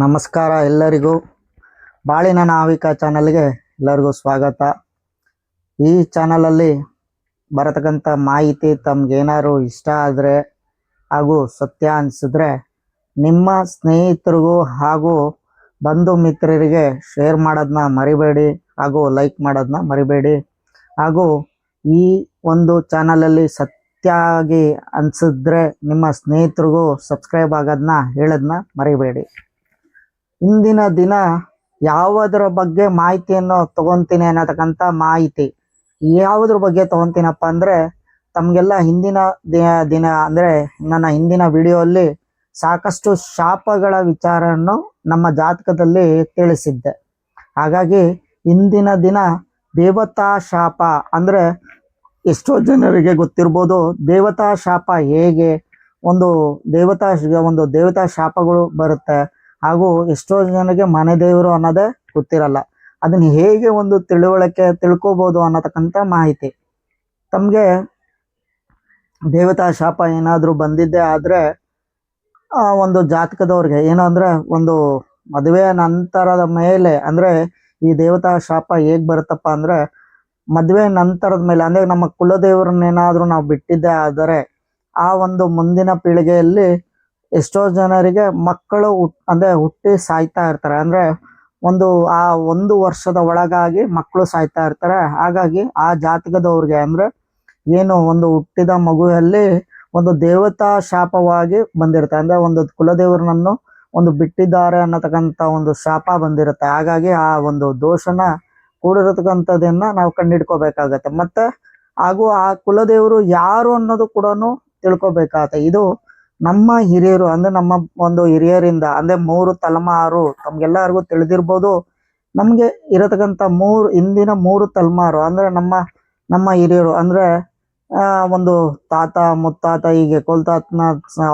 ನಮಸ್ಕಾರ ಎಲ್ಲರಿಗೂ. ಬಾಳಿನ ನಾವಿಕ ಚಾನಲ್ಗೆ ಎಲ್ಲರಿಗೂ ಸ್ವಾಗತ. ಈ ಚಾನಲಲ್ಲಿ ಬರತಕ್ಕಂಥ ಮಾಹಿತಿ ತಮಗೇನಾದ್ರು ಇಷ್ಟ ಆದರೆ ಹಾಗೂ ಸತ್ಯ ಅನಿಸಿದ್ರೆ ನಿಮ್ಮ ಸ್ನೇಹಿತರಿಗೂ ಹಾಗೂ ಬಂಧು ಮಿತ್ರರಿಗೆ ಶೇರ್ ಮಾಡೋದನ್ನ ಮರಿಬೇಡಿ ಹಾಗೂ ಲೈಕ್ ಮಾಡೋದನ್ನ ಮರಿಬೇಡಿ. ಹಾಗೂ ಈ ಒಂದು ಚಾನಲಲ್ಲಿ ಸತ್ಯ ಆಗಿ ಅನಿಸಿದ್ರೆ ನಿಮ್ಮ ಸ್ನೇಹಿತರಿಗೂ ಸಬ್ಸ್ಕ್ರೈಬ್ ಆಗೋದನ್ನ ಹೇಳೋದನ್ನ ಮರಿಬೇಡಿ. ಇಂದಿನ ದಿನ ಯಾವುದರ ಬಗ್ಗೆ ಮಾಹಿತಿಯನ್ನು ತಗೊಂತೀನಿ ಅನ್ನತಕ್ಕಂಥ ಮಾಹಿತಿ. ಯಾವುದ್ರ ಬಗ್ಗೆ ತಗೊಂತೀನಪ್ಪ ಅಂದರೆ, ತಮಗೆಲ್ಲ ಹಿಂದಿನ ದಿನ ದಿನ ಅಂದರೆ, ನನ್ನ ಹಿಂದಿನ ವಿಡಿಯೋಲ್ಲಿ ಸಾಕಷ್ಟು ಶಾಪಗಳ ವಿಚಾರವನ್ನು ನಮ್ಮ ಜಾತಕದಲ್ಲಿ ತಿಳಿಸಿದ್ದೆ. ಹಾಗಾಗಿ ಇಂದಿನ ದಿನ ದೇವತಾ ಶಾಪ ಅಂದರೆ ಎಷ್ಟೋ ಜನರಿಗೆ ಗೊತ್ತಿರ್ಬೋದು, ದೇವತಾ ಶಾಪ ಹೇಗೆ ಒಂದು ದೇವತಾ ಒಂದು ದೇವತಾ ಶಾಪಗಳು ಬರುತ್ತೆ. ಹಾಗೂ ಎಷ್ಟೋ ಜನರಿಗೆ ಮನೆ ದೇವರು ಅನ್ನೋದೇ ಗೊತ್ತಿರಲ್ಲ. ಅದನ್ನ ಹೇಗೆ ಒಂದು ತಿಳುವಳಿಕೆ ತಿಳ್ಕೋಬಹುದು ಅನ್ನತಕ್ಕಂಥ ಮಾಹಿತಿ. ತಮಗೆ ದೇವತಾ ಶಾಪ ಏನಾದರೂ ಬಂದಿದ್ದೆ ಆದರೆ ಒಂದು ಜಾತಕದವ್ರಿಗೆ ಏನು ಅಂದರೆ ಒಂದು ಮದುವೆಯ ನಂತರದ ಮೇಲೆ, ಅಂದರೆ ಈ ದೇವತಾ ಶಾಪ ಹೇಗೆ ಬರುತ್ತಪ್ಪ ಅಂದರೆ, ಮದುವೆ ನಂತರದ ಮೇಲೆ, ಅಂದರೆ ನಮ್ಮ ಕುಲದೇವರನ್ನೇನಾದರೂ ನಾವು ಬಿಟ್ಟಿದ್ದೆ ಆದರೆ, ಆ ಒಂದು ಮುಂದಿನ ಪೀಳಿಗೆಯಲ್ಲಿ ಎಷ್ಟೋ ಜನರಿಗೆ ಮಕ್ಕಳು ಅಂದರೆ ಹುಟ್ಟಿ ಸಾಯ್ತಾ ಇರ್ತಾರೆ. ಅಂದ್ರೆ ಒಂದು, ಆ ಒಂದು ವರ್ಷದ ಒಳಗಾಗಿ ಮಕ್ಕಳು ಸಾಯ್ತಾ ಇರ್ತಾರೆ. ಹಾಗಾಗಿ ಆ ಜಾತಕದವ್ರಿಗೆ ಅಂದ್ರೆ ಏನು ಒಂದು ಹುಟ್ಟಿದ ಮಗುವಲ್ಲಿ ಒಂದು ದೇವತಾ ಶಾಪವಾಗಿ ಬಂದಿರುತ್ತೆ. ಅಂದ್ರೆ ಒಂದು ಕುಲದೇವರನ್ನು ಒಂದು ಬಿಟ್ಟಿದ್ದಾರೆ ಅನ್ನತಕ್ಕಂತ ಒಂದು ಶಾಪ ಬಂದಿರುತ್ತೆ. ಹಾಗಾಗಿ ಆ ಒಂದು ದೋಷನ ಕೂಡಿರತಕ್ಕಂಥದ್ದನ್ನ ನಾವು ಕಂಡಿಡ್ಕೋಬೇಕಾಗತ್ತೆ. ಮತ್ತೆ ಹಾಗೂ ಆ ಕುಲದೇವರು ಯಾರು ಅನ್ನೋದು ಕೂಡ ತಿಳ್ಕೊಬೇಕಾಗತ್ತೆ. ಇದು ನಮ್ಮ ಹಿರಿಯರು ಅಂದ್ರೆ ನಮ್ಮ ಒಂದು ಹಿರಿಯರಿಂದ ಅಂದ್ರೆ ಮೂರು ತಲೆಮಾರು ತಮ್ಗೆಲ್ಲರಿಗೂ ತಿಳಿದಿರ್ಬೋದು. ನಮ್ಗೆ ಇರತಕ್ಕಂತ ಮೂರು ಇಂದಿನ ಮೂರು ತಲೆಮಾರು ಅಂದ್ರೆ ನಮ್ಮ ನಮ್ಮ ಹಿರಿಯರು ಅಂದ್ರೆ ಒಂದು ತಾತ, ಮುತ್ತಾತ, ಹೀಗೆ ಕೊಲ್ತಾತನ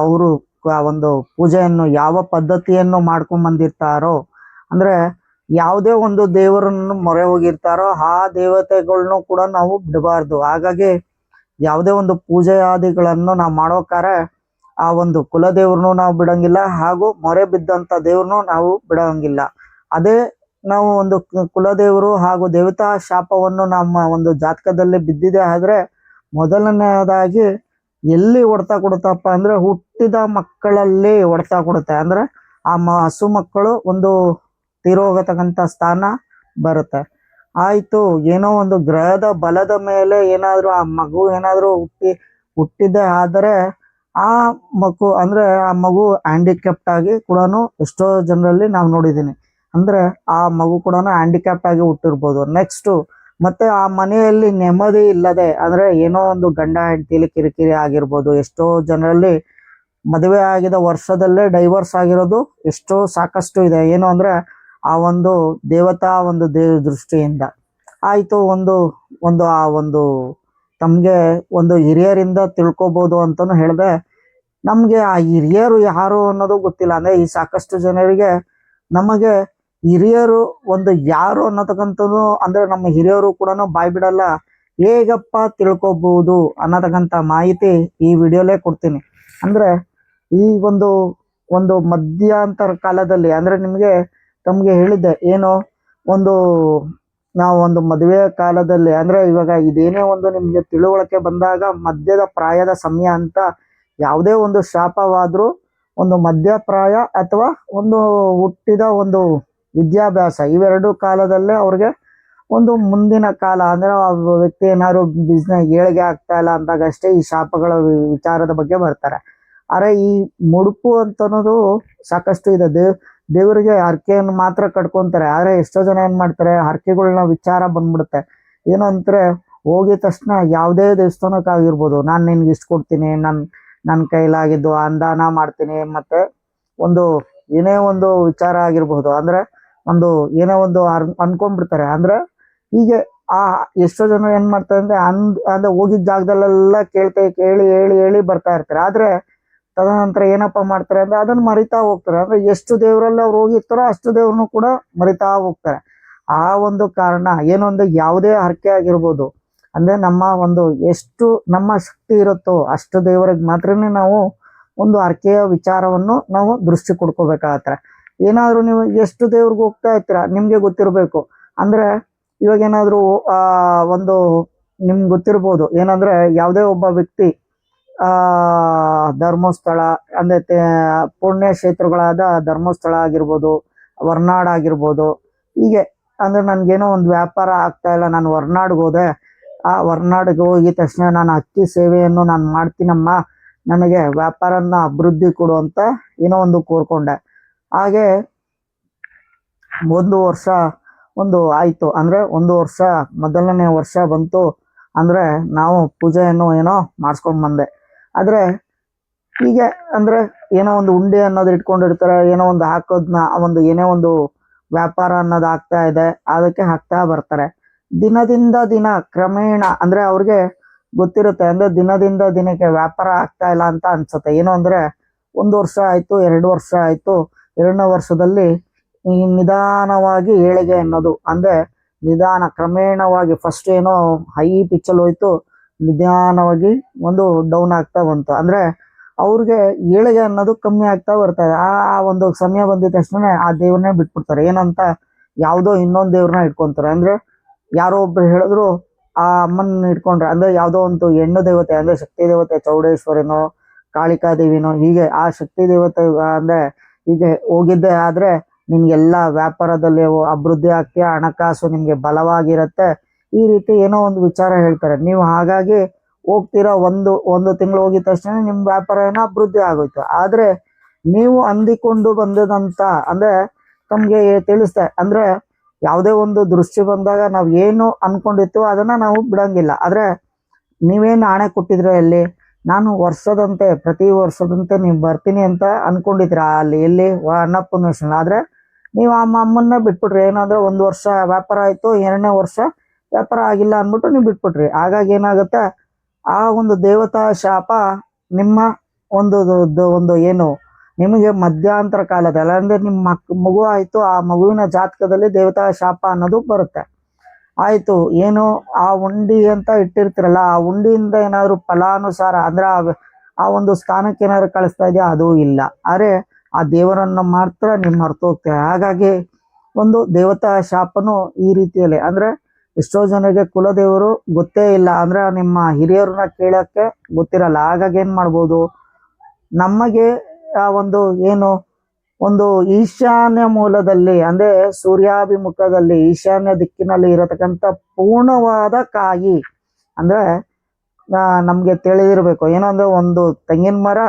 ಅವರು ಒಂದು ಪೂಜೆಯನ್ನು ಯಾವ ಪದ್ಧತಿಯನ್ನು ಮಾಡ್ಕೊಂಡ್ ಬಂದಿರ್ತಾರೋ, ಅಂದ್ರೆ ಯಾವುದೇ ಒಂದು ದೇವರನ್ನು ಮೊರೆ ಹೋಗಿರ್ತಾರೋ ಆ ದೇವತೆಗಳನ್ನು ಕೂಡ ನಾವು ಬಿಡಬಾರ್ದು. ಹಾಗಾಗಿ ಯಾವುದೇ ಒಂದು ಪೂಜೆ ಆದಿಗಳನ್ನು ನಾವು ಮಾಡೋಕಾರೆ ಆ ಒಂದು ಕುಲದೇವ್ರನ್ನೂ ನಾವು ಬಿಡಂಗಿಲ್ಲ ಹಾಗೂ ಮೊರೆ ಬಿದ್ದಂತ ದೇವ್ರನ್ನೂ ನಾವು ಬಿಡಂಗಿಲ್ಲ. ಅದೇ ನಾವು ಒಂದು ಕುಲದೇವರು ಹಾಗೂ ದೇವತಾ ಶಾಪವನ್ನು ನಮ್ಮ ಒಂದು ಜಾತಕದಲ್ಲಿ ಬಿದ್ದಿದೆ ಆದ್ರೆ ಮೊದಲನೆಯದಾಗಿ ಎಲ್ಲಿ ಹೊಡ್ತಾ ಕೊಡುತ್ತಪ್ಪ ಅಂದ್ರೆ ಹುಟ್ಟಿದ ಮಕ್ಕಳಲ್ಲಿ ಹೊಡ್ತಾ ಕೊಡುತ್ತೆ. ಅಂದ್ರೆ ಆ ಮ ಹಸು ಮಕ್ಕಳು ಒಂದು ತೀರೋಗತಕ್ಕಂಥ ಸ್ಥಾನ ಬರುತ್ತೆ. ಆಯಿತು, ಏನೋ ಒಂದು ಗ್ರಹದ ಬಲದ ಮೇಲೆ ಏನಾದರೂ ಆ ಮಗು ಏನಾದರೂ ಹುಟ್ಟಿ ಹುಟ್ಟಿದೆ ಆದರೆ ಆ ಮಗು ಅಂದ್ರೆ ಆ ಮಗು ಹ್ಯಾಂಡಿಕ್ಯಾಪ್ಟ್ ಆಗಿ ಕೂಡ ಎಷ್ಟೋ ಜನರಲ್ಲಿ ನಾವು ನೋಡಿದ್ದೀನಿ ಅಂದ್ರೆ ಆ ಮಗು ಕೂಡ ಹ್ಯಾಂಡಿಕ್ಯಾಪ್ಟ್ ಆಗಿ ಹುಟ್ಟಿರ್ಬೋದು. ನೆಕ್ಸ್ಟ್ ಮತ್ತೆ ಆ ಮನೆಯಲ್ಲಿ ನೆಮ್ಮದಿ ಇಲ್ಲದೆ ಅಂದ್ರೆ ಏನೋ ಒಂದು ಗಂಡ ಹೆಂಡತಿಲಿ ಕಿರಿಕಿರಿ ಆಗಿರ್ಬೋದು. ಎಷ್ಟೋ ಜನರಲ್ಲಿ ಮದುವೆ ಆಗಿದ ವರ್ಷದಲ್ಲೇ ಡೈವರ್ಸ್ ಆಗಿರೋದು ಎಷ್ಟೋ ಸಾಕಷ್ಟು ಇದೆ. ಏನು ಅಂದ್ರೆ ಆ ಒಂದು ದೇವತಾ ಒಂದು ದೇವ ದೃಷ್ಟಿಯಿಂದ. ಆಯ್ತು ಒಂದು ಒಂದು ಆ ಒಂದು ತಮ್ಗೆ ಒಂದು ಹಿರಿಯರಿಂದ ತಿಳ್ಕೊಬೋದು ಅಂತಾನು ಹೇಳ್ದೆ ನಮ್ಗೆ ಆ ಹಿರಿಯರು ಯಾರು ಅನ್ನೋದು ಗೊತ್ತಿಲ್ಲ. ಅಂದ್ರೆ ಈ ಸಾಕಷ್ಟು ಜನರಿಗೆ ನಮಗೆ ಹಿರಿಯರು ಒಂದು ಯಾರು ಅನ್ನತಕ್ಕಂಥದ್ದು ಅಂದ್ರೆ ನಮ್ಮ ಹಿರಿಯರು ಕೂಡ ಬಾಯ್ ಬಿಡಲ್ಲ. ಹೇಗಪ್ಪ ತಿಳ್ಕೊಬಹುದು ಅನ್ನತಕ್ಕಂಥ ಮಾಹಿತಿ ಈ ವಿಡಿಯೋಲೇ ಕೊಡ್ತೀನಿ. ಅಂದ್ರೆ ಈ ಒಂದು ಒಂದು ಮಧ್ಯಂತರ ಕಾಲದಲ್ಲಿ, ಅಂದ್ರೆ ನಿಮಗೆ, ತಮ್ಗೆ ಹೇಳಿದ್ದೆ, ಏನು ಒಂದು, ನಾವು ಒಂದು ಮದುವೆ ಕಾಲದಲ್ಲಿ, ಅಂದ್ರೆ ಇವಾಗ ಇದೇನೇ ಒಂದು ನಿಮ್ಗೆ ತಿಳುವಳಿಕೆ ಬಂದಾಗ ಮಧ್ಯದ ಪ್ರಾಯದ ಸಮಯ ಅಂತ ಯಾವುದೇ ಒಂದು ಶಾಪವಾದರೂ ಒಂದು ಮಧ್ಯಪ್ರಾಯ ಅಥವಾ ಒಂದು ಹುಟ್ಟಿದ ಒಂದು ವಿದ್ಯಾಭ್ಯಾಸ, ಇವೆರಡು ಕಾಲದಲ್ಲೇ ಅವ್ರಿಗೆ ಒಂದು ಮುಂದಿನ ಕಾಲ ಅಂದ್ರೆ ಆ ವ್ಯಕ್ತಿ ಏನಾದ್ರು ಬಿಸ್ನೆಸ್ ಏಳಿಗೆ ಆಗ್ತಾ ಇಲ್ಲ ಅಂದಾಗ ಅಷ್ಟೇ ಈ ಶಾಪಗಳ ವಿಚಾರದ ಬಗ್ಗೆ ಬರ್ತಾರೆ. ಆದರೆ ಈ ಮುಡುಪು ಅಂತ ಅನ್ನೋದು ಸಾಕಷ್ಟು ಇದೆ. ದೇವ್ ದೇವರಿಗೆ ಹರಕೆಯನ್ನು ಮಾತ್ರ ಕಟ್ಕೊಂತಾರೆ. ಆದರೆ ಎಷ್ಟೋ ಜನ ಏನು ಮಾಡ್ತಾರೆ ಹರಕೆಗಳನ್ನ ವಿಚಾರ ಬಂದ್ಬಿಡುತ್ತೆ. ಏನಂತಾರೆ ಹೋಗಿದ ತಕ್ಷಣ ಯಾವುದೇ ದೇವಸ್ಥಾನಕ್ಕಾಗಿರ್ಬೋದು, ನಾನು ನಿನ್ಗೆ ಇಷ್ಟು ಕೊಡ್ತೀನಿ, ನನ್ ನನ್ನ ಕೈಲಾಗಿದ್ದು ಅನುದಾನ ಮಾಡ್ತೀನಿ ಮತ್ತೆ ಒಂದು ಏನೇ ಒಂದು ವಿಚಾರ ಆಗಿರ್ಬೋದು ಅಂದ್ರೆ ಒಂದು ಏನೋ ಒಂದು ಅರ್- ಅನ್ಕೊಂಡ್ಬಿಡ್ತಾರೆ. ಅಂದ್ರೆ ಹೀಗೆ ಆ ಎಷ್ಟೋ ಜನ ಏನು ಮಾಡ್ತಾರೆ ಅಂದ್ರೆ ಅಂದ್, ಅಂದ್ರೆ ಹೋಗಿದ್ದ ಜಾಗದಲ್ಲೆಲ್ಲ ಕೇಳ್ತಾ, ಕೇಳಿ, ಹೇಳಿ ಹೇಳಿ ಬರ್ತಾ ಇರ್ತಾರೆ. ಆದ್ರೆ ತದನಂತರ ಏನಪ್ಪಾ ಮಾಡ್ತಾರೆ ಅಂದ್ರೆ ಅದನ್ನ ಮರಿತಾ ಹೋಗ್ತಾರೆ. ಅಂದ್ರೆ ಎಷ್ಟು ದೇವರಲ್ಲಿ ಅವ್ರು ಹೋಗಿರ್ತಾರೋ ಅಷ್ಟು ದೇವ್ರನ್ನೂ ಕೂಡ ಮರಿತಾ ಹೋಗ್ತಾರೆ. ಆ ಒಂದು ಕಾರಣ ಏನೊಂದು ಯಾವುದೇ ಹರಕೆ ಆಗಿರ್ಬೋದು. ಅಂದ್ರೆ ನಮ್ಮ ಒಂದು ಎಷ್ಟು ನಮ್ಮ ಶಕ್ತಿ ಇರುತ್ತೋ ಅಷ್ಟು ದೇವರಿಗೆ ಮಾತ್ರನೇ ನಾವು ಒಂದು ಹರಕೆಯ ವಿಚಾರವನ್ನು ನಾವು ದೃಷ್ಟಿ ಕೊಡ್ಕೋಬೇಕಾಗತ್ತೆ ಏನಾದರೂ ನೀವು ಎಷ್ಟು ದೇವ್ರಿಗೆ ಹೋಗ್ತಾ ಇರ್ತೀರಾ, ನಿಮಗೆ ಗೊತ್ತಿರಬೇಕು. ಅಂದ್ರೆ ಇವಾಗ ಏನಾದರೂ ಒಂದು ನಿಮ್ಗೆ ಗೊತ್ತಿರ್ಬೋದು. ಏನಂದ್ರೆ ಯಾವುದೇ ಒಬ್ಬ ವ್ಯಕ್ತಿ ಧರ್ಮಸ್ಥಳ, ಅಂದ್ರೆ ಪುಣ್ಯ ಕ್ಷೇತ್ರಗಳಾದ ಧರ್ಮಸ್ಥಳ ಆಗಿರ್ಬೋದು, ಹೊರ್ನಾಡು ಆಗಿರ್ಬೋದು, ಹೀಗೆ. ಅಂದ್ರೆ ನನಗೇನೋ ಒಂದು ವ್ಯಾಪಾರ ಆಗ್ತಾ ಇಲ್ಲ, ನಾನು ಹೊರ್ನಾಡ್ಗೆ ಹೋದೆ ಆ ಹೊರನಾಡಿಗೆ ಹೋಗಿದ ತಕ್ಷಣ ನಾನು ಅಕ್ಕಿ ಸೇವೆಯನ್ನು ನಾನು ಮಾಡ್ತೀನಮ್ಮ. ನನಗೆ ವ್ಯಾಪಾರನ ಅಭಿವೃದ್ಧಿ ಕೊಡು ಅಂತ ಏನೋ ಒಂದು ಕೋರ್ಕೊಂಡೆ. ಹಾಗೆ ಒಂದು ವರ್ಷ ಒಂದು ಆಯ್ತು. ಅಂದ್ರೆ ಒಂದು ವರ್ಷ, ಮೊದಲನೇ ವರ್ಷ ಬಂತು. ಅಂದ್ರೆ ನಾವು ಪೂಜೆಯನ್ನು ಏನೋ ಮಾಡಿಸ್ಕೊಂಡ್ ಬಂದೆ. ಆದ್ರೆ ಹೀಗೆ ಅಂದ್ರೆ ಏನೋ ಒಂದು ಉಂಡೆ ಅನ್ನೋದು ಇಟ್ಕೊಂಡಿರ್ತಾರೆ ಏನೋ ಒಂದು ಹಾಕೋದ್ನ ಒಂದು, ಏನೇ ಒಂದು ವ್ಯಾಪಾರ ಅನ್ನೋದು ಆಗ್ತಾ ಇದೆ, ಅದಕ್ಕೆ ಹಾಕ್ತಾ ಬರ್ತಾರೆ. ದಿನದಿಂದ ದಿನ ಕ್ರಮೇಣ ಅಂದ್ರೆ ಅವ್ರಿಗೆ ಗೊತ್ತಿರುತ್ತೆ, ಅಂದ್ರೆ ದಿನದಿಂದ ದಿನಕ್ಕೆ ವ್ಯಾಪಾರ ಆಗ್ತಾ ಇಲ್ಲ ಅಂತ ಅನ್ಸುತ್ತೆ. ಏನು ಅಂದ್ರೆ ಒಂದು ವರ್ಷ ಆಯ್ತು, ಎರಡು ವರ್ಷ ಆಯ್ತು, ಎರಡನೇ ವರ್ಷದಲ್ಲಿ ಈ ನಿಧಾನವಾಗಿ ಏಳಿಗೆ ಅನ್ನೋದು. ಅಂದ್ರೆ ನಿಧಾನ, ಕ್ರಮೇಣವಾಗಿ ಫಸ್ಟ್ ಏನೋ ಹೈ ಪಿಚ್ಚಲ್ಲಿ ಹೋಯ್ತು, ನಿಧಾನವಾಗಿ ಒಂದು ಡೌನ್ ಆಗ್ತಾ ಬಂತು. ಅಂದ್ರೆ ಅವ್ರಿಗೆ ಏಳಿಗೆ ಅನ್ನೋದು ಕಮ್ಮಿ ಆಗ್ತಾ ಬರ್ತದೆ ಆ ಆ ಒಂದು ಸಮಯ ಬಂದಿದ ತಕ್ಷಣ ಆ ದೇವ್ರನ್ನೇ ಬಿಟ್ಬಿಡ್ತಾರೆ. ಏನಂತ ಯಾವುದೋ ಇನ್ನೊಂದು ದೇವ್ರನ್ನ ಇಟ್ಕೊಂತಾರೆ. ಅಂದ್ರೆ ಯಾರೋ ಒಬ್ರು ಹೇಳಿದ್ರು, ಆ ಅಮ್ಮನ ಇಟ್ಕೊಂಡ್ರೆ ಅಂದ್ರೆ ಯಾವುದೋ ಒಂದು ಹೆಣ್ಣು ದೇವತೆ, ಅಂದ್ರೆ ಶಕ್ತಿ ದೇವತೆ ಚೌಡೇಶ್ವರಿನೋ, ಕಾಳಿಕಾ ದೇವಿನೋ, ಹೀಗೆ ಆ ಶಕ್ತಿ ದೇವತೆ, ಅಂದ್ರೆ ಹೀಗೆ ಹೋಗಿದ್ದೆ ಆದ್ರೆ ನಿಮ್ಗೆಲ್ಲ ವ್ಯಾಪಾರದಲ್ಲಿ ಅಭಿವೃದ್ಧಿ ಆಗ್ತೀಯ, ಹಣಕಾಸು ನಿಮ್ಗೆ ಬಲವಾಗಿರತ್ತೆ. ಈ ರೀತಿ ಏನೋ ಒಂದು ವಿಚಾರ ಹೇಳ್ತಾರೆ. ನೀವು ಹಾಗಾಗಿ ಹೋಗ್ತೀರಾ ಒಂದು ಒಂದು ತಿಂಗಳು ಹೋಗಿದ ತಕ್ಷಣ ನಿಮ್ ವ್ಯಾಪಾರ ಏನೋ ಅಭಿವೃದ್ಧಿ ಆಗೋಯ್ತು. ಆದ್ರೆ ನೀವು ಅಂದಿಕೊಂಡು ಬಂದದಂತ, ಅಂದ್ರೆ ತಮ್ಗೆ ತಿಳಿಸ್ತಾ ಅಂದ್ರೆ ಯಾವುದೇ ಒಂದು ದೃಶ್ಯ ಬಂದಾಗ ನಾವು ಏನು ಅನ್ಕೊಂಡಿತ್ತು ಅದನ್ನ ನಾವು ಬಿಡಂಗಿಲ್ಲ. ಆದ್ರೆ ನೀವೇನು ಆಣೆ ಕೊಟ್ಟಿದ್ರೆ ಅಲ್ಲಿ ನಾನು ವರ್ಷದಂತೆ, ಪ್ರತಿ ವರ್ಷದಂತೆ ನೀವು ಬರ್ತೀನಿ ಅಂತ ಅನ್ಕೊಂಡಿದ್ರ ಅಲ್ಲಿ ಎಲ್ಲಿ ಅನ್ನಪೂರ್ಣೇಶ್ವರ ಆದ್ರೆ ನೀವು ಆ ಅಮ್ಮನ್ನ ಬಿಟ್ಬಿಟ್ರಿ. ಏನಾದ್ರೆ ಒಂದು ವರ್ಷ ವ್ಯಾಪಾರ ಆಯ್ತು, ಎರಡನೇ ವರ್ಷ ವ್ಯಾಪಾರ ಆಗಿಲ್ಲ ಅಂದ್ಬಿಟ್ಟು ನೀವು ಬಿಟ್ಬಿಟ್ರಿ. ಹಾಗಾಗಿ ಏನಾಗುತ್ತೆ, ಆ ಒಂದು ದೇವತಾ ಶಾಪ ನಿಮ್ಮ ಒಂದು ಒಂದು ಏನು ನಿಮಗೆ ಮಧ್ಯಾಂತರ ಕಾಲದಲ್ಲಿ ಅಂದ್ರೆ ನಿಮ್ಮ ಮಕ್, ಮಗು ಆಯಿತು, ಆ ಮಗುವಿನ ಜಾತಕದಲ್ಲಿ ದೇವತಾ ಶಾಪ ಅನ್ನೋದು ಬರುತ್ತೆ. ಆಯಿತು, ಏನು ಆ ಉಂಡಿ ಅಂತ ಇಟ್ಟಿರ್ತಿರಲ್ಲ, ಆ ಉಂಡಿಯಿಂದ ಏನಾದರೂ ಫಲಾನುಸಾರ, ಅಂದ್ರೆ ಆ ಒಂದು ಸ್ಥಾನಕ್ಕೆ ಏನಾದ್ರು ಕಳಿಸ್ತಾ ಇದೆಯಾ? ಅದು ಇಲ್ಲ. ಅರೆ ಆ ದೇವರನ್ನ ಮಾತ್ರ ನಿಮ್ಮ ಹೋಗ್ತೀರ? ಹಾಗಾಗಿ ಒಂದು ದೇವತಾ ಶಾಪನು ಈ ರೀತಿಯಲ್ಲಿ. ಅಂದ್ರೆ ಎಷ್ಟೋ ಜನರಿಗೆ ಕುಲದೇವರು ಗೊತ್ತೇ ಇಲ್ಲ, ಅಂದ್ರೆ ನಿಮ್ಮ ಹಿರಿಯರನ್ನ ಕೇಳಕ್ಕೆ ಗೊತ್ತಿರಲ್ಲ. ಹಾಗಾಗಿ ಏನ್ ಮಾಡ್ಬೋದು? ನಮಗೆ ಆ ಒಂದು ಏನು, ಒಂದು ಈಶಾನ್ಯ ಮೂಲದಲ್ಲಿ, ಅಂದ್ರೆ ಸೂರ್ಯಾಭಿಮುಖದಲ್ಲಿ, ಈಶಾನ್ಯ ದಿಕ್ಕಿನಲ್ಲಿ ಇರತಕ್ಕಂತ ಪೂರ್ಣವಾದ ಕಾಯಿ, ಅಂದ್ರೆ ನಮ್ಗೆ ತಿಳಿದಿರ್ಬೇಕು. ಏನೋ ಅಂದ್ರೆ ಒಂದು ತೆಂಗಿನ ಮರ,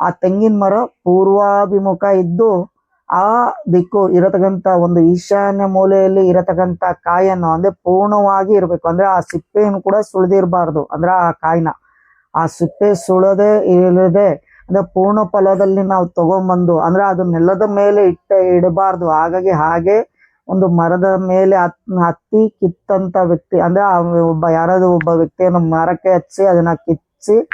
ಆ ತೆಂಗಿನ ಮರ ಪೂರ್ವಾಭಿಮುಖ ಇದ್ದು, ಆ ದಿಕ್ಕು ಇರತಕ್ಕಂತ ಒಂದು ಈಶಾನ್ಯ ಮೂಲೆಯಲ್ಲಿ ಇರತಕ್ಕಂತ ಕಾಯನ್ನು ಅಂದ್ರೆ ಪೂರ್ಣವಾಗಿ ಇರಬೇಕು. ಅಂದ್ರೆ ಆ ಸಿಪ್ಪೆಯನ್ನು ಕೂಡ ಸುಳಿದಿರಬಾರ್ದು, ಅಂದ್ರೆ ಆ ಕಾಯಿನ. ಆ ಸಿಪ್ಪೆ ಸುಳದೆ ಇಲ್ಲದೆ ಅಂದ್ರೆ ಪೂರ್ಣ ಫಲದಲ್ಲಿ ನಾವು ತಗೊಂಬಂದು, ಅಂದ್ರೆ ಅದು ನೆಲದ ಮೇಲೆ ಇಟ್ಟ ಇಡಬಾರ್ದು. ಹಾಗಾಗಿ ಹಾಗೆ ಒಂದು ಮರದ ಮೇಲೆ ಹತ್, ಹತ್ತಿ ಕಿತ್ತಂತ ವ್ಯಕ್ತಿ, ಅಂದ್ರೆ ಒಬ್ಬ, ಯಾರಾದ್ರೂ ಒಬ್ಬ ವ್ಯಕ್ತಿಯನ್ನು ಮರಕ್ಕೆ ಹಚ್ಚಿ ಅದನ್ನ ಕಿಚ್ಚಿ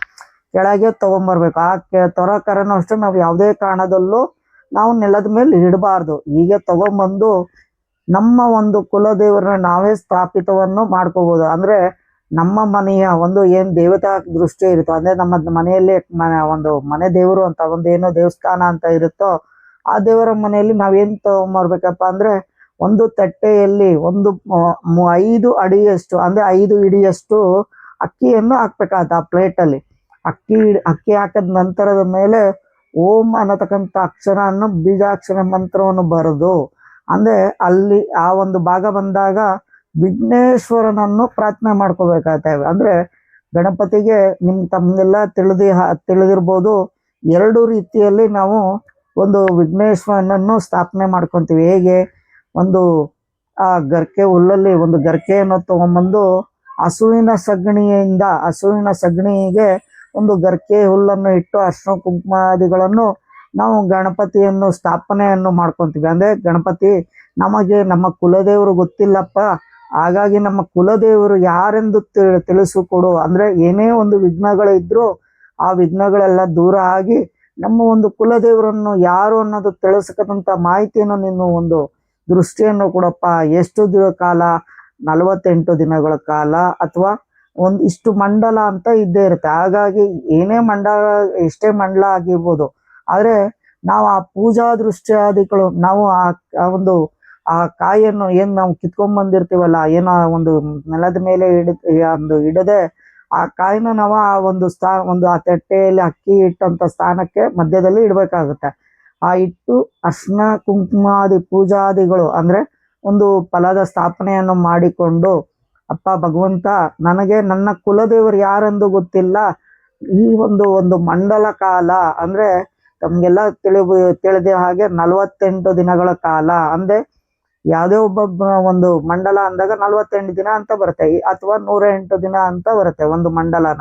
ಕೆಳಗೆ ತಗೊಂಬರ್ಬೇಕು. ಆ ಕೆ- ತರೋಕರನು ಅಷ್ಟೇ ನಾವು ಯಾವುದೇ ಕಾರಣದಲ್ಲೂ ನಾವು ನೆಲದ ಮೇಲೆ ಇಡಬಾರ್ದು. ಹೀಗೆ ತಗೊಂಬಂದು ನಮ್ಮ ಒಂದು ಕುಲದೇವರನ್ನ ನಾವೇ ಸ್ಥಾಪಿತವನ್ನು ಮಾಡ್ಕೋಬಹುದು ಅಂದ್ರೆ ನಮ್ಮ ಮನೆಯ ಒಂದು ಏನು ದೇವತಾ ದೃಷ್ಟಿ ಇರುತ್ತೋ, ಅಂದ್ರೆ ನಮ್ಮ ಮನೆಯಲ್ಲಿ ಒಂದು ಮನೆ ದೇವರು ಅಂತ, ಒಂದು ಏನೋ ದೇವಸ್ಥಾನ ಅಂತ ಇರುತ್ತೋ, ಆ ದೇವರ ಮನೆಯಲ್ಲಿ ನಾವೇನು ತಗೊಂಬರ್ಬೇಕಪ್ಪ ಅಂದ್ರೆ, ಒಂದು ತಟ್ಟೆಯಲ್ಲಿ ಒಂದು ಐದು ಅಡಿಯಷ್ಟು, ಅಂದ್ರೆ ಐದು ಇಡಿಯಷ್ಟು ಅಕ್ಕಿಯನ್ನು ಹಾಕ್ಬೇಕಾಗತ್ತೆ ಆ ಪ್ಲೇಟ್ ಅಲ್ಲಿ. ಅಕ್ಕಿ ಅಕ್ಕಿ ಹಾಕಿದ ನಂತರದ ಮೇಲೆ ಓಂ ಅನ್ನತಕ್ಕಂಥ ಅಕ್ಷರವನ್ನು, ಬೀಜಾಕ್ಷರ ಮಂತ್ರವನ್ನು ಬರೆದು, ಅಂದ್ರೆ ಅಲ್ಲಿ ಆ ಒಂದು ಭಾಗ ಬಂದಾಗ ವಿಘ್ನೇಶ್ವರನನ್ನು ಪ್ರಾರ್ಥನೆ ಮಾಡ್ಕೋಬೇಕಾಗ್ತವೆ ಅಂದ್ರೆ ಗಣಪತಿಗೆ ನಿಮ್ ತಮ್ಗೆಲ್ಲ ತಿಳಿದಿ ತಿಳಿದಿರ್ಬೋದು. ಎರಡು ರೀತಿಯಲ್ಲಿ ನಾವು ಒಂದು ವಿಘ್ನೇಶ್ವರನನ್ನು ಸ್ಥಾಪನೆ ಮಾಡ್ಕೊತೀವಿ. ಹೇಗೆ? ಒಂದು, ಆ ಗರ್ಕೆ ಹುಲ್ಲಲ್ಲಿ ಒಂದು ಗರ್ಕೆಯನ್ನು ತಗೊಂಬಂದು ಹಸುವಿನ ಸಗಣಿಯಿಂದ, ಹಸುವಿನ ಸಗಣಿಗೆ ಒಂದು ಗರ್ಕೆ ಹುಲ್ಲನ್ನು ಇಟ್ಟು ಅರ್ಶಿನ ಕುಂಕುಮಾದಿಗಳನ್ನು ನಾವು ಗಣಪತಿಯನ್ನು ಸ್ಥಾಪನೆಯನ್ನು ಮಾಡ್ಕೊತೀವಿ. ಅಂದ್ರೆ ಗಣಪತಿ ನಮಗೆ ನಮ್ಮ ಕುಲದೇವರು ಗೊತ್ತಿಲ್ಲಪ್ಪ. ಹಾಗಾಗಿ ನಮ್ಮ ಕುಲದೇವರು ಯಾರೆಂದು ತಿಳಿಸಿಕೊಡು ಅಂದ್ರೆ ಏನೇ ಒಂದು ವಿಘ್ನಗಳು ಇದ್ರೂ ಆ ವಿಘ್ನಗಳೆಲ್ಲ ದೂರ ಆಗಿ ನಮ್ಮ ಒಂದು ಕುಲದೇವರನ್ನು ಯಾರು ಅನ್ನೋದು ತಿಳಿಸಕಂತ ಮಾಹಿತಿಯನ್ನು ನೀನು ಒಂದು ದೃಷ್ಟಿಯನ್ನು ಕೊಡಪ್ಪ. ಎಷ್ಟು ದಿನ ಕಾಲ? ನಲವತ್ತೆಂಟು ದಿನಗಳ ಕಾಲ ಅಥವಾ ಒಂದು ಇಷ್ಟು ಮಂಡಲ ಅಂತ ಇದ್ದೇ ಇರುತ್ತೆ. ಹಾಗಾಗಿ ಏನೇ ಮಂಡಲ ಎಷ್ಟೇ ಮಂಡಲ ಆಗಿರ್ಬೋದು. ಆದ್ರೆ ನಾವು ಆ ಪೂಜಾ ದೃಷ್ಟಿಯಾದಿಗಳು, ನಾವು ಆ ಒಂದು ಆ ಕಾಯನ್ನು ಏನ್ ನಾವು ಕಿತ್ಕೊಂಡ್ ಬಂದಿರ್ತೀವಲ್ಲ, ಏನೋ ಒಂದು ನೆಲದ ಮೇಲೆ ಇಡ ಒಂದು ಇಡದೆ ಆ ಕಾಯಿನ ನಾವು ಆ ಒಂದು ಸ್ಥಾನ ಒಂದು ಆ ತಟ್ಟೆಯಲ್ಲಿ ಅಕ್ಕಿ ಇಟ್ಟಂತ ಸ್ಥಾನಕ್ಕೆ ಮಧ್ಯದಲ್ಲಿ ಇಡಬೇಕಾಗುತ್ತೆ. ಆ ಇಟ್ಟು ಅರ್ಶನ, ಕುಂಕುಮಾದಿ, ಪೂಜಾದಿಗಳು ಅಂದ್ರೆ ಒಂದು ಫಲದ ಸ್ಥಾಪನೆಯನ್ನು ಮಾಡಿಕೊಂಡು, ಅಪ್ಪ ಭಗವಂತ ನನಗೆ ನನ್ನ ಕುಲದೇವರು ಯಾರೆಂದು ಗೊತ್ತಿಲ್ಲ, ಈ ಒಂದು ಒಂದು ಮಂಡಲ ಕಾಲ ಅಂದ್ರೆ ತಮಗೆಲ್ಲ ತಿಳಿ ತಿಳಿದ ಹಾಗೆ ನಲವತ್ತೆಂಟು ದಿನಗಳ ಕಾಲ ಅಂದ್ರೆ ಯಾವುದೇ ಒಬ್ಬ ಒಂದು ಮಂಡಲ ಅಂದಾಗ ನಲವತ್ತೆಂಟು ದಿನ ಅಂತ ಬರುತ್ತೆ. ಅಥವಾ ನೂರ ಎಂಟು ದಿನ ಅಂತ ಬರುತ್ತೆ ಒಂದು ಮಂಡಲನ.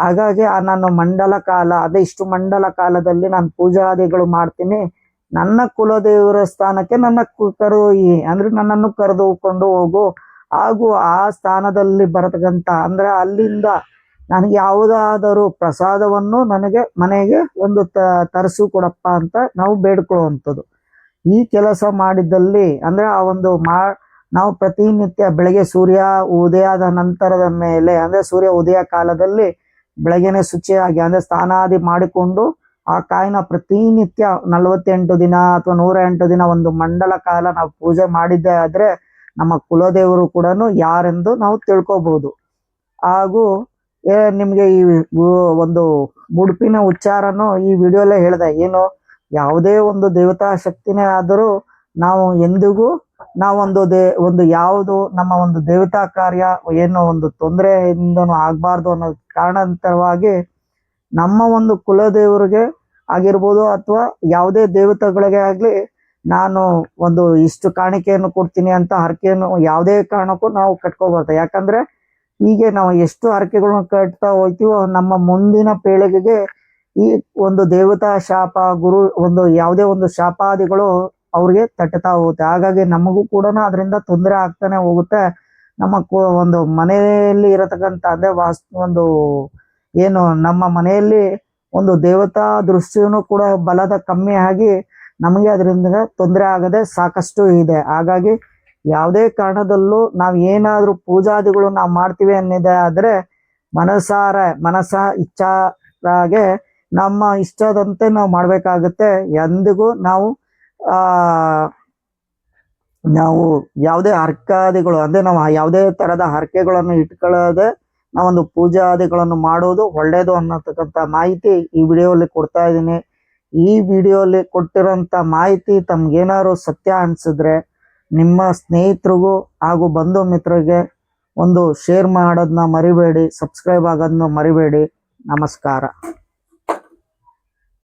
ಹಾಗಾಗಿ ಆ ನಾನು ಮಂಡಲ ಕಾಲ, ಅದೇ ಇಷ್ಟು ಮಂಡಲ ಕಾಲದಲ್ಲಿ ನಾನು ಪೂಜಾದಿಗಳು ಮಾಡ್ತೀನಿ. ನನ್ನ ಕುಲದೇವರ ಸ್ಥಾನಕ್ಕೆ ನನ್ನ ಕು- ಕರೆದೊಯ್ಯಿ ಅಂದ್ರೆ ನನ್ನನ್ನು ಕರೆದುಕೊಂಡು ಹೋಗು. ಹಾಗೂ ಆ ಸ್ಥಾನದಲ್ಲಿ ಬರತಕ್ಕಂತ ಅಂದ್ರೆ ಅಲ್ಲಿಂದ ನನಗೆ ಯಾವುದಾದರೂ ಪ್ರಸಾದವನ್ನು ನನಗೆ ಮನೆಗೆ ಒಂದು ತರಿಸು ಕೊಡಪ್ಪ ಅಂತ ನಾವು ಬೇಡ್ಕೊಳ್ಳುವಂಥದ್ದು. ಈ ಕೆಲಸ ಮಾಡಿದ್ದಲ್ಲಿ ಅಂದ್ರೆ ಆ ಒಂದು ಮಾ, ನಾವು ಪ್ರತಿನಿತ್ಯ ಬೆಳಗ್ಗೆ ಸೂರ್ಯ ಉದಯದ ನಂತರದ ಮೇಲೆ, ಅಂದ್ರೆ ಸೂರ್ಯ ಉದಯ ಕಾಲದಲ್ಲಿ ಬೆಳಗ್ಗೆನೆ ಶುಚಿಯಾಗಿ, ಅಂದ್ರೆ ಸ್ನಾನಾದಿ ಮಾಡಿಕೊಂಡು ಆ ಕಾಯಿನ ಪ್ರತಿನಿತ್ಯ ನಲವತ್ತೆಂಟು ದಿನ ಅಥವಾ ನೂರ ಎಂಟು ದಿನ ಒಂದು ಮಂಡಲ ಕಾಲ ನಾವು ಪೂಜೆ ಮಾಡಿದ್ದೇ ಆದ್ರೆ ನಮ್ಮ ಕುಲದೇವರು ಕೂಡ ಯಾರೆಂದು ನಾವು ತಿಳ್ಕೊಬಹುದು ಹಾಗೂ ನಿಮ್ಗೆ ಈ ಒಂದು ಉಡುಪಿನ ಉಚ್ಚಾರನು ಈ ವಿಡಿಯೋಲ್ಲೇ ಹೇಳ್ದೆ, ಏನು ಯಾವುದೇ ಒಂದು ದೇವತಾ ಶಕ್ತಿನೇ ಆದರೂ ನಾವು ಎಂದಿಗೂ ನಾವೊಂದು ದೇ, ಒಂದು ಯಾವುದು ನಮ್ಮ ಒಂದು ದೇವತಾ ಕಾರ್ಯ ಏನೋ ಒಂದು ತೊಂದರೆಯಿಂದನೂ ಆಗಬಾರ್ದು ಅನ್ನೋ ಕಾರಣಾಂತರವಾಗಿ ನಮ್ಮ ಒಂದು ಕುಲದೇವರಿಗೆ ಆಗಿರ್ಬೋದು ಅಥವಾ ಯಾವುದೇ ದೇವತೆಗಳಿಗೆ ಆಗಲಿ ನಾನು ಒಂದು ಇಷ್ಟು ಕಾಣಿಕೆಯನ್ನು ಕೊಡ್ತೀನಿ ಅಂತ ಹರಕೆಯನ್ನು ಯಾವುದೇ ಕಾರಣಕ್ಕೂ ನಾವು ಕಟ್ಕೋಬಾರ್ದು. ಯಾಕಂದ್ರೆ ಹೀಗೆ ನಾವು ಎಷ್ಟು ಹರಕೆಗಳನ್ನ ಕಟ್ತಾ ಹೋಗ್ತೀವೋ ನಮ್ಮ ಮುಂದಿನ ಪೀಳಿಗೆಗೆ ಈ ಒಂದು ದೇವತಾ ಶಾಪ, ಗುರು ಒಂದು ಯಾವುದೇ ಒಂದು ಶಾಪಾದಿಗಳು ಅವ್ರಿಗೆ ತಟ್ಟುತ್ತಾ ಹೋಗುತ್ತೆ. ಹಾಗಾಗಿ ನಮಗೂ ಕೂಡ ಅದರಿಂದ ತೊಂದರೆ ಆಗ್ತಾನೆ ಹೋಗುತ್ತೆ. ನಮ್ಮ ಒಂದು ಮನೆಯಲ್ಲಿ ಇರತಕ್ಕಂಥ ಅಂದ್ರೆ ವಾಸ್ ಒಂದು ಏನು ನಮ್ಮ ಮನೆಯಲ್ಲಿ ಒಂದು ದೇವತಾ ದೃಷ್ಟಿಯೂ ಕೂಡ ಬಲದ ಕಮ್ಮಿ ಆಗಿ ನಮಗೆ ಅದರಿಂದ ತೊಂದರೆ ಆಗದೆ ಸಾಕಷ್ಟು ಇದೆ. ಹಾಗಾಗಿ ಯಾವುದೇ ಕಾರಣದಲ್ಲೂ ನಾವು ಏನಾದರೂ ಪೂಜಾದಿಗಳು ನಾವು ಮಾಡ್ತೀವಿ ಅನ್ನಿದೆ ಆದ್ರೆ ಮನಸಾರ ಮನಸ ಇಚ್ಛಾಗೆ ನಮ್ಮ ಇಷ್ಟದಂತೆ ನಾವು ಮಾಡಬೇಕಾಗುತ್ತೆ. ಎಂದಿಗೂ ನಾವು, ಆ, ನಾವು ಯಾವುದೇ ಹರ್ಕಾದಿಗಳು, ಅಂದ್ರೆ ನಾವು ಯಾವುದೇ ತರದ ಹರಕೆಗಳನ್ನು ಇಟ್ಕೊಳ್ಳದೆ ನಾವೊಂದು ಪೂಜಾದಿಗಳನ್ನು ಮಾಡೋದು ಒಳ್ಳೇದು ಅನ್ನತಕ್ಕಂಥ ಮಾಹಿತಿ ಈ ವಿಡಿಯೋಲಿ ಕೊಡ್ತಾ ಇದ್ದೀನಿ. ಈ ವಿಡಿಯೋಲಿ ಕೊಟ್ಟಿರೋಂಥ ಮಾಹಿತಿ ತಮ್ಗೇನಾದ್ರು ಸತ್ಯ ಅನ್ಸಿದ್ರೆ ನಿಮ್ಮ ಸ್ನೇಹಿತರಿಗೂ ಹಾಗೂ ಬಂಧು ಮಿತ್ರರಿಗೆ ಒಂದು ಶೇರ್ ಮಾಡೋದನ್ನ ಮರಿಬೇಡಿ, ಸಬ್ಸ್ಕ್ರೈಬ್ ಆಗೋದನ್ನ ಮರಿಬೇಡಿ. ನಮಸ್ಕಾರ.